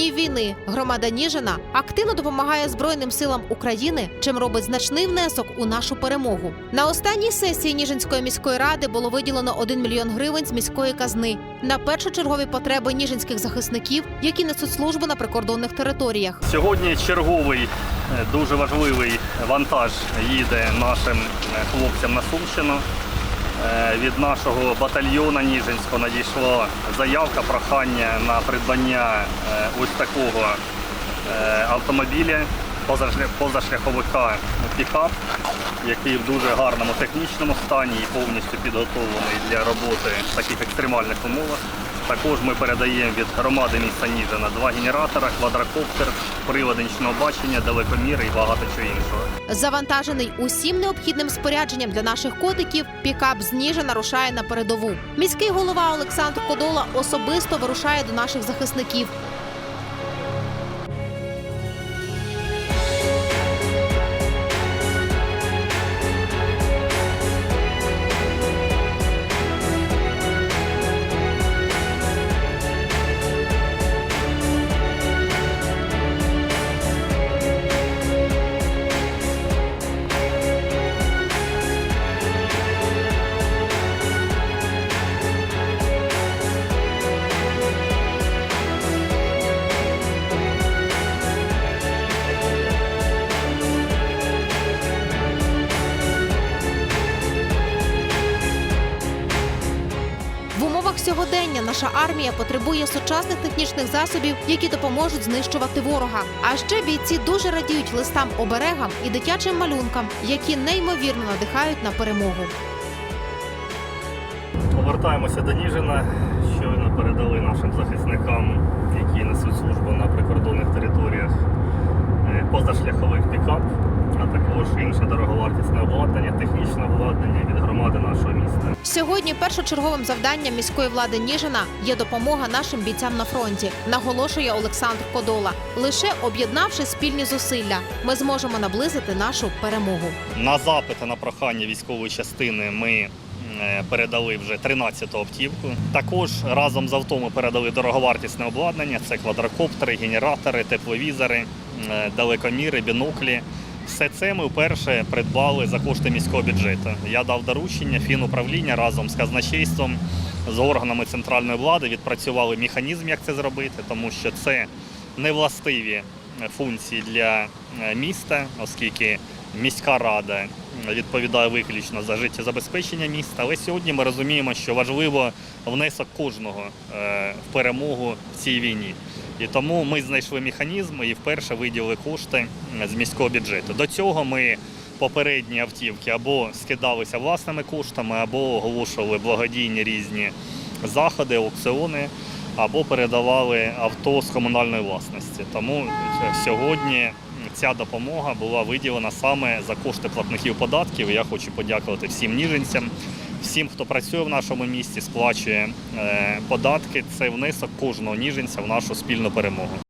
днів війни громада Ніжина активно допомагає Збройним силам України, чим робить значний внесок у нашу перемогу. На останній сесії Ніжинської міської ради було виділено 1 мільйон гривень з міської казни на першочергові потреби ніжинських захисників, які несуть службу на прикордонних територіях. Сьогодні черговий е, дуже важливий вантаж їде нашим е, хлопцям на Сумщину. Е, Від нашого батальйону Ніжинського надійшла заявка, прохання на придбання е, ось такого е, автомобіля позашляховика пікап, який в дуже гарному технічному стані і повністю підготовлений для роботи в таких екстремальних умовах. Також ми передаємо від громади міста Ніжина два генератора, квадрокоптер, привод нічного бачення, далекоміри і багато чого іншого. Завантажений усім необхідним спорядженням для наших котиків, пікап з Ніжина рушає на передову. Міський голова Олександр Кодола особисто вирушає до наших захисників. Сьогодення наша армія потребує сучасних технічних засобів, які допоможуть знищувати ворога. А ще бійці дуже радіють листам оберегам і дитячим малюнкам, які неймовірно надихають на перемогу. Повертаємося до Ніжина. Щойно передали нашим захисникам, які несуть службу на прикордонних територіях, е, позашляхових пікап, а також інше дороговартісне обладнання, технічне обладнання від громади нашого міста. Сьогодні першочерговим завданням міської влади Ніжина є допомога нашим бійцям на фронті, наголошує Олександр Кодола. Лише об'єднавши спільні зусилля, ми зможемо наблизити нашу перемогу. На запити на прохання військової частини ми е, передали вже 13-ту автівку. Також разом з авто ми передали дороговартісне обладнання: це квадрокоптери, генератори, тепловізори, е, далекоміри, біноклі. Все це ми вперше придбали за кошти міського бюджету. Я дав доручення фінуправління разом з казначейством, з органами центральної влади відпрацювали механізм, як це зробити, тому що це невластиві функції для е, міста, оскільки міська рада відповідає виключно за життєзабезпечення міста. Але сьогодні ми розуміємо, що важливо внесок кожного е, в перемогу в цій війні. І тому ми знайшли механізм і вперше виділили кошти з міського бюджету. До цього ми попередні автівки або скидалися власними коштами, або оголошували благодійні різні заходи, аукціони, або передавали авто з комунальної власності. Тому е, сьогодні ця допомога була виділена саме за кошти платників податків. Я хочу подякувати всім ніженцям, всім, хто працює в нашому місті, сплачує е, податки. Це внесок кожного ніженця в нашу спільну перемогу.